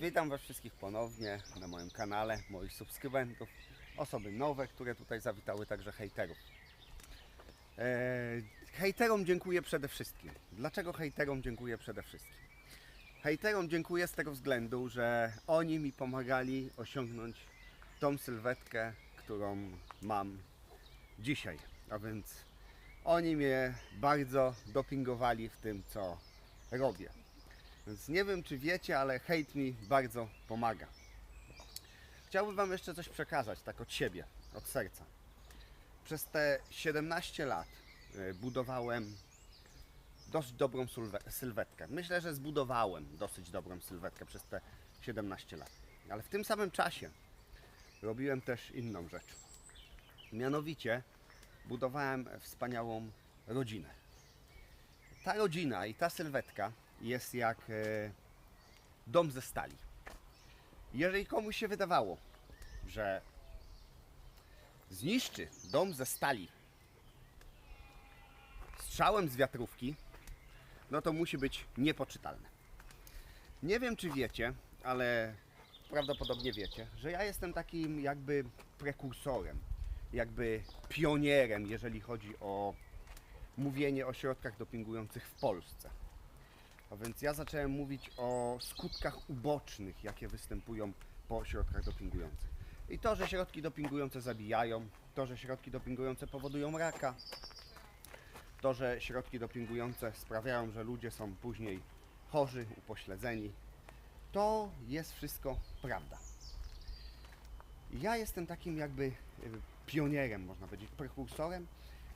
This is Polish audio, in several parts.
Witam Was wszystkich ponownie na moim kanale, moich subskrybentów, osoby nowe, które tutaj zawitały, także hejterów. Eee, hejterom dziękuję przede wszystkim. Dlaczego hejterom dziękuję przede wszystkim? Hejterom dziękuję z tego względu, że oni mi pomagali osiągnąć tą sylwetkę, którą mam dzisiaj. A więc oni mnie bardzo dopingowali w tym, co robię. Więc nie wiem, czy wiecie, ale hejt mi bardzo pomaga. Chciałbym Wam jeszcze coś przekazać, tak od siebie, od serca. Przez te 17 lat e, budowałem dość dobrą sylwe- sylwetkę. Myślę, że zbudowałem dosyć dobrą sylwetkę przez te 17 lat. Ale w tym samym czasie robiłem też inną rzecz. Mianowicie budowałem wspaniałą rodzinę. Ta rodzina i ta sylwetka jest jak e, dom ze stali. Jeżeli komuś się wydawało, że zniszczy dom ze stali strzałem z wiatrówki, no to musi być niepoczytalne. Nie wiem, czy wiecie, ale prawdopodobnie wiecie, że ja jestem takim jakby prekursorem, jakby pionierem, jeżeli chodzi o mówienie o środkach dopingujących w Polsce. A więc ja zacząłem mówić o skutkach ubocznych, jakie występują po środkach dopingujących. I to, że środki dopingujące zabijają, to, że środki dopingujące powodują raka, to, że środki dopingujące sprawiają, że ludzie są później chorzy, upośledzeni, to jest wszystko prawda. Ja jestem takim jakby y, pionierem, można powiedzieć, prekursorem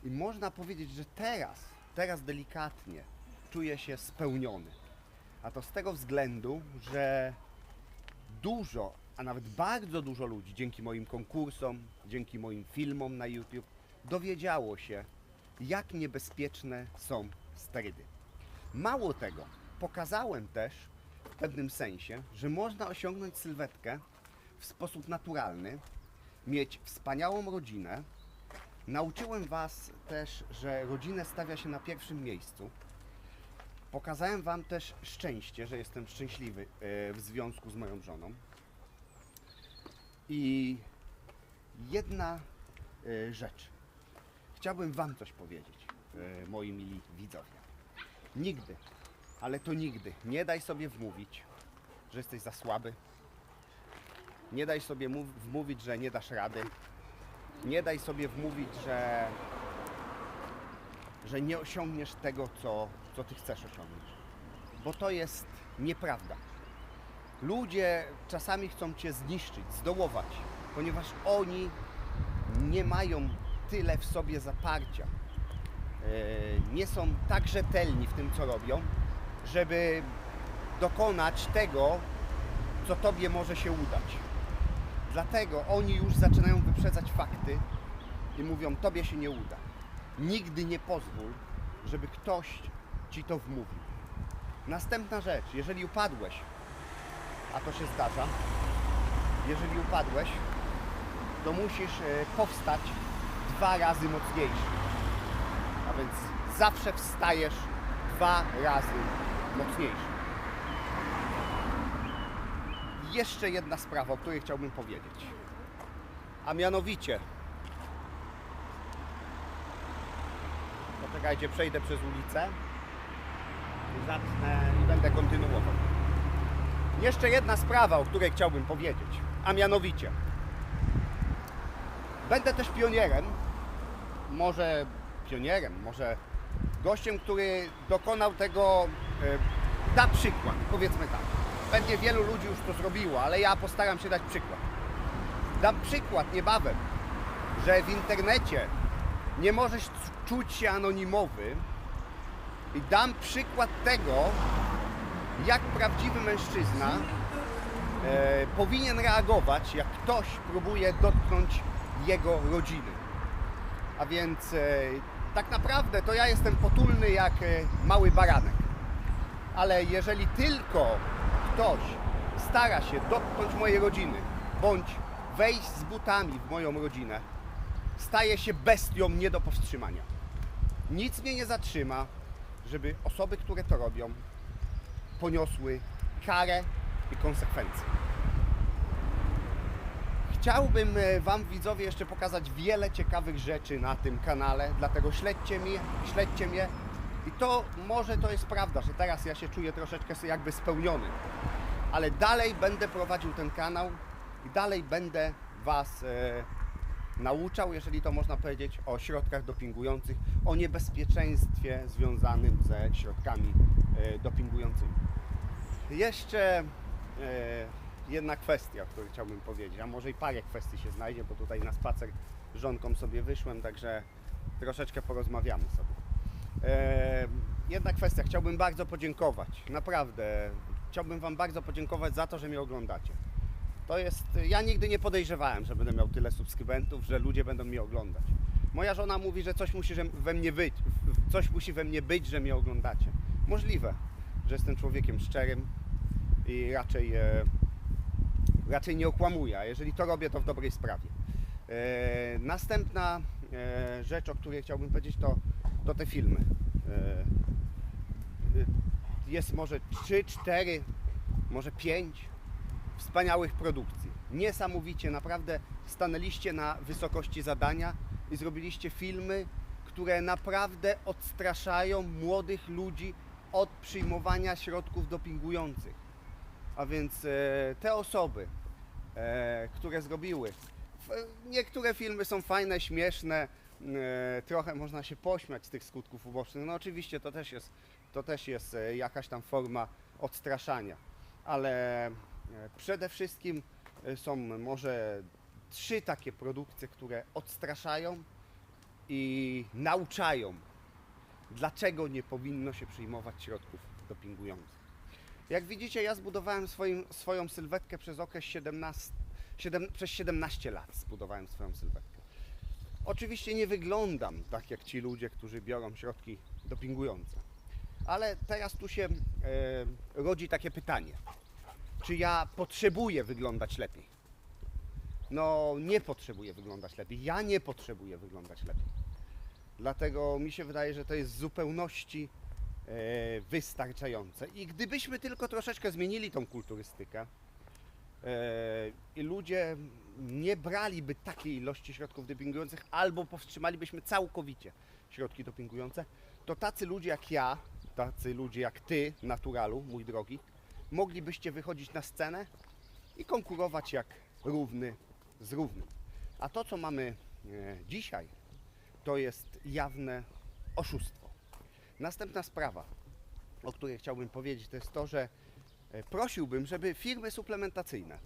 i można powiedzieć, że teraz, teraz delikatnie czuję się spełniony. A to z tego względu, że dużo, a nawet bardzo dużo ludzi dzięki moim konkursom, dzięki moim filmom na YouTube dowiedziało się, jak niebezpieczne są sterydy. Mało tego, pokazałem też w pewnym sensie, że można osiągnąć sylwetkę w sposób naturalny, mieć wspaniałą rodzinę. Nauczyłem Was też, że rodzinę stawia się na pierwszym miejscu. Pokazałem Wam też szczęście, że jestem szczęśliwy e, w związku z moją żoną. I jedna e, rzecz. Chciałbym Wam coś powiedzieć, e, moi mili widzowie. Nigdy, ale to nigdy nie daj sobie wmówić, że jesteś za słaby. Nie daj sobie mów- wmówić, że nie dasz rady. Nie daj sobie wmówić, że, że nie osiągniesz tego, co, co ty chcesz osiągnąć. Bo to jest nieprawda. Ludzie czasami chcą cię zniszczyć, zdołować, ponieważ oni nie mają tyle w sobie zaparcia. E, Nie są tak rzetelni w tym, co robią, żeby dokonać tego, co tobie może się udać. Dlatego oni już zaczynają wyprzedzać fakty i mówią: Tobie się nie uda. Nigdy nie pozwól, żeby ktoś ci to wmówił. Następna rzecz, jeżeli upadłeś, a to się zdarza, jeżeli upadłeś, to musisz e, powstać dwa razy mocniejszy. A więc zawsze wstajesz dwa razy mocniejszy. Jeszcze jedna sprawa, o której chciałbym powiedzieć. A mianowicie. Poczekajcie, przejdę przez ulicę zacznę i będę kontynuował. Jeszcze jedna sprawa, o której chciałbym powiedzieć. A mianowicie. Będę też pionierem, może pionierem, może gościem, który dokonał tego, e, da przykład, powiedzmy tak. Pewnie wielu ludzi już to zrobiło, ale ja postaram się dać przykład. Dam przykład niebawem, że w internecie nie możesz czuć się anonimowy i dam przykład tego, jak prawdziwy mężczyzna e, powinien reagować, jak ktoś próbuje dotknąć jego rodziny. A więc e, tak naprawdę to ja jestem potulny jak e, mały baranek. Ale jeżeli tylko ktoś stara się dotknąć mojej rodziny, bądź wejść z butami w moją rodzinę, staje się bestią nie do powstrzymania. Nic mnie nie zatrzyma, żeby osoby, które to robią, poniosły karę i konsekwencji. Chciałbym e, Wam widzowie jeszcze pokazać wiele ciekawych rzeczy na tym kanale, dlatego śledźcie mnie, śledźcie mnie. I to może to jest prawda, że teraz ja się czuję troszeczkę jakby spełniony, ale dalej będę prowadził ten kanał i dalej będę Was e, nauczał, jeżeli to można powiedzieć, o środkach dopingujących, o niebezpieczeństwie związanym ze środkami e, dopingującymi. Jeszcze e, jedna kwestia, o której chciałbym powiedzieć, a może i parę kwestii się znajdzie, bo tutaj na spacer żonką sobie wyszłem, także troszeczkę porozmawiamy sobie. E, jedna kwestia, chciałbym bardzo podziękować, naprawdę, chciałbym Wam bardzo podziękować za to, że mnie oglądacie. To jest, ja nigdy nie podejrzewałem, że będę miał tyle subskrybentów, że ludzie będą mnie oglądać. Moja żona mówi, że coś musi we mnie być, coś musi we mnie być, że mnie oglądacie. Możliwe, że jestem człowiekiem szczerym i raczej, e, raczej nie okłamuję, a jeżeli to robię, to w dobrej sprawie. E, następna e, rzecz, o której chciałbym powiedzieć, to, to te filmy. Jest może 3, 4, może 5 wspaniałych produkcji. Niesamowicie, naprawdę stanęliście na wysokości zadania i zrobiliście filmy, które naprawdę odstraszają młodych ludzi od przyjmowania środków dopingujących. A więc e, te osoby, e, które zrobiły, f, niektóre filmy są fajne, śmieszne, e, trochę można się pośmiać z tych skutków ubocznych. No oczywiście to też jest, to też jest e, jakaś tam forma odstraszania, ale e, przede wszystkim e, są może trzy takie produkcje, które odstraszają i nauczają, dlaczego nie powinno się przyjmować środków dopingujących. Jak widzicie, ja zbudowałem swoim, swoją sylwetkę przez okres 17, 7, przez 17 lat zbudowałem swoją sylwetkę. Oczywiście nie wyglądam tak jak ci ludzie, którzy biorą środki dopingujące. Ale teraz tu się e, rodzi takie pytanie. Czy ja potrzebuję wyglądać lepiej? No, nie potrzebuję wyglądać lepiej. Ja nie potrzebuję wyglądać lepiej. Dlatego mi się wydaje, że to jest w zupełności e, wystarczające. I gdybyśmy tylko troszeczkę zmienili tą kulturystykę e, i ludzie nie braliby takiej ilości środków dopingujących, albo powstrzymalibyśmy całkowicie środki dopingujące, to tacy ludzie jak ja, tacy ludzie jak ty, naturalu, mój drogi, moglibyście wychodzić na scenę i konkurować jak równy z równym. A to, co mamy e, dzisiaj, to jest jawne oszustwo. Następna sprawa, o której chciałbym powiedzieć, to jest to, że e, prosiłbym, żeby firmy suplementacyjne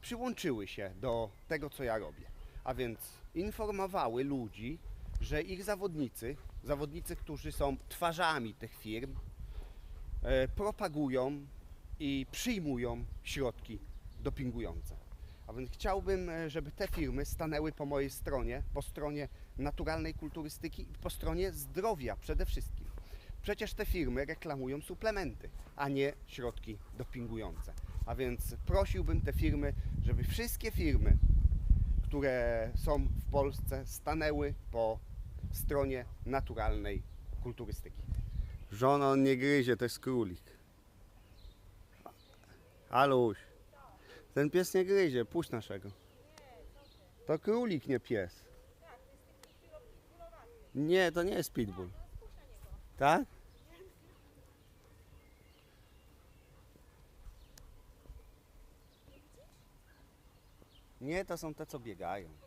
przyłączyły się do tego, co ja robię. A więc informowały ludzi, że ich zawodnicy, zawodnicy, którzy są twarzami tych firm, e, propagują i przyjmują środki dopingujące. A więc chciałbym, e, żeby te firmy stanęły po mojej stronie, po stronie naturalnej kulturystyki i po stronie zdrowia przede wszystkim. Przecież te firmy reklamują suplementy, a nie środki dopingujące. A więc prosiłbym te firmy, żeby wszystkie firmy, które są w Polsce, stanęły po stronie naturalnej kulturystyki. Żona on nie gryzie, to jest królik. Aluś, ten pies nie gryzie, puść naszego. To królik, nie pies. Nie, to nie jest pitbull. Tak? Nie, to są te, co biegają.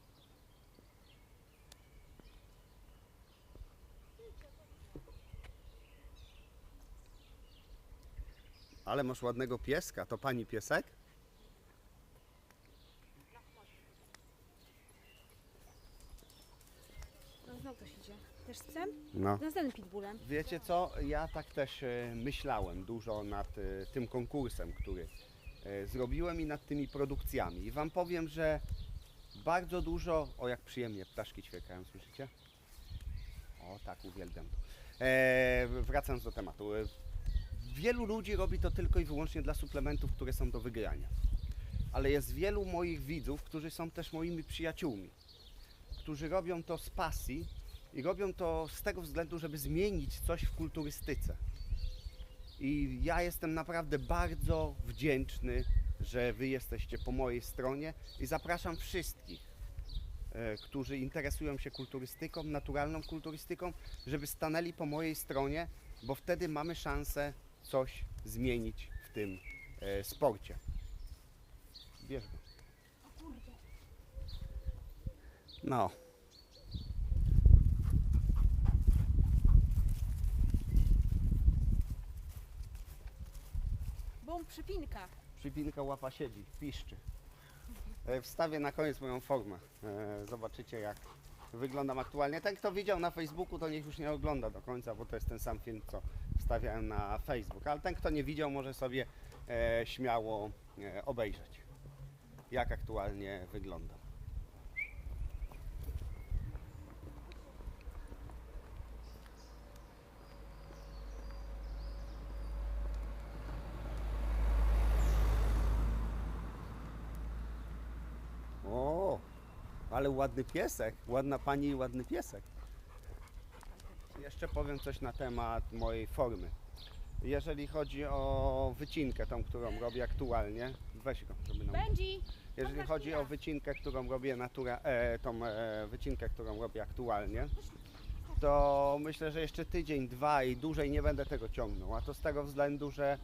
Ale masz ładnego pieska. To pani piesek? No znowu ktoś idzie. Też z psem? No. Następnym pitbullem. Wiecie co, ja tak też e, myślałem dużo nad e, tym konkursem, który e, zrobiłem i nad tymi produkcjami. I Wam powiem, że bardzo dużo, o jak przyjemnie ptaszki ćwiekają, słyszycie? O tak, uwielbiam to. E, wracając do tematu. E, wielu ludzi robi to tylko i wyłącznie dla suplementów, które są do wygrania. Ale jest wielu moich widzów, którzy są też moimi przyjaciółmi, którzy robią to z pasji i robią to z tego względu, żeby zmienić coś w kulturystyce. I ja jestem naprawdę bardzo wdzięczny, że Wy jesteście po mojej stronie i zapraszam wszystkich, e, którzy interesują się kulturystyką, naturalną kulturystyką, żeby stanęli po mojej stronie, bo wtedy mamy szansę coś zmienić w tym e, sporcie. Bierz go. No. Bum, przypinka. Przypinka łapa siedzi, piszczy. E, Wstawię na koniec moją formę. E, Zobaczycie jak wyglądam aktualnie. Ten kto widział na Facebooku to niech już nie ogląda do końca, bo to jest ten sam film co wstawiałem na Facebook. Ale ten kto nie widział może sobie e, śmiało e, obejrzeć jak aktualnie wyglądam. O, ale ładny piesek, ładna pani i ładny piesek. Jeszcze powiem coś na temat mojej formy. Jeżeli chodzi o wycinkę, tą, którą robię aktualnie, weź go, żeby nam... Benji! Jeżeli chodzi o wycinkę, którą robię natura, e, tą e, wycinkę, którą robię aktualnie, to myślę, że jeszcze tydzień, dwa i dłużej nie będę tego ciągnął. A to z tego względu, że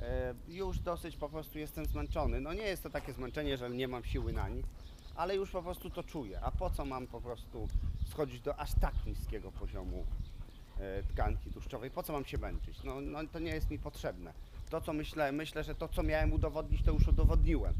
e, już dosyć po prostu jestem zmęczony. No nie jest to takie zmęczenie, że nie mam siły na nic, ale już po prostu to czuję. A po co mam po prostu schodzić do aż tak niskiego poziomu tkanki tłuszczowej? Po co mam się męczyć? No, no to nie jest mi potrzebne. To co myślę, myślę, że to co miałem udowodnić, to już udowodniłem.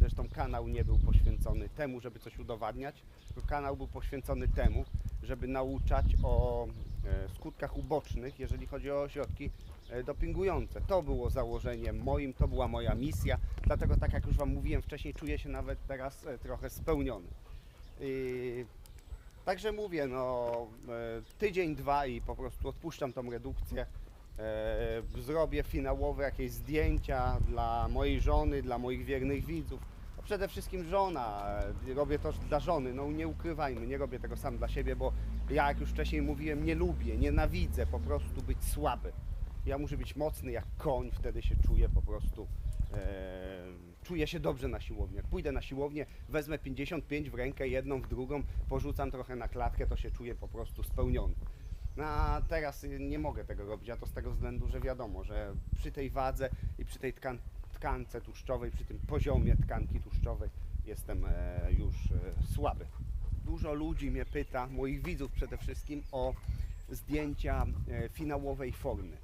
Zresztą kanał nie był poświęcony temu, żeby coś udowadniać, tylko kanał był poświęcony temu, żeby nauczać o e, skutkach ubocznych, jeżeli chodzi o ośrodki e, dopingujące. To było założeniem moim, to była moja misja, dlatego tak jak już Wam mówiłem wcześniej, czuję się nawet teraz e, trochę spełniony. Także mówię, no e, tydzień, dwa i po prostu odpuszczam tą redukcję. E, Zrobię finałowe jakieś zdjęcia dla mojej żony, dla moich wiernych widzów. A przede wszystkim żona. e, Robię to dla żony, no nie ukrywajmy, nie robię tego sam dla siebie, bo ja jak już wcześniej mówiłem, nie lubię, nienawidzę po prostu być słaby. Ja muszę być mocny jak koń, wtedy się czuję po prostu. Czuję się dobrze na siłowni. Jak pójdę na siłownię, wezmę 55 w rękę, jedną w drugą, porzucam trochę na klatkę, to się czuję po prostu spełniony. No, a teraz y, nie mogę tego robić, a to z tego względu, że wiadomo, że przy tej wadze i przy tej tkan tkance tłuszczowej, przy tym poziomie tkanki tłuszczowej jestem e, już e, słaby. Dużo ludzi mnie pyta, moich widzów przede wszystkim, o zdjęcia e, finałowej formy,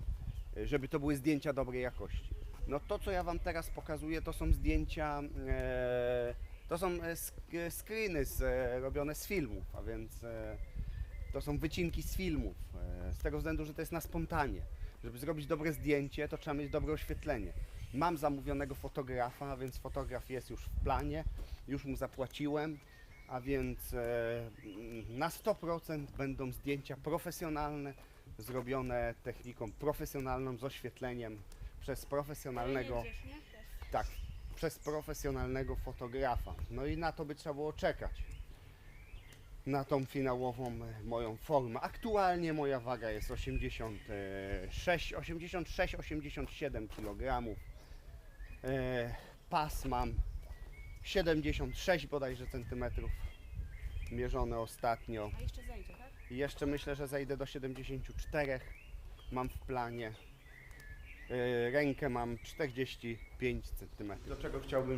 e, żeby to były zdjęcia dobrej jakości. No to, co ja Wam teraz pokazuję, to są zdjęcia, e, to są e, sk- screeny z, e, robione z filmów, a więc e, to są wycinki z filmów, e, z tego względu, że to jest na spontanie. Żeby zrobić dobre zdjęcie, to trzeba mieć dobre oświetlenie. Mam zamówionego fotografa, a więc fotograf jest już w planie, już mu zapłaciłem, a więc e, na 100% będą zdjęcia profesjonalne, zrobione techniką profesjonalną z oświetleniem przez profesjonalnego tak, przez profesjonalnego fotografa. No i na to by trzeba było czekać. Na tą finałową e, moją formę. Aktualnie moja waga jest 86, 86, 87 kg. Pas mam 76 bodajże centymetrów. Mierzone ostatnio. A jeszcze zejdzie, tak? I jeszcze myślę, że zejdę do 74. Mam w planie. Yy, Rękę mam 45 cm. Do czego chciałbym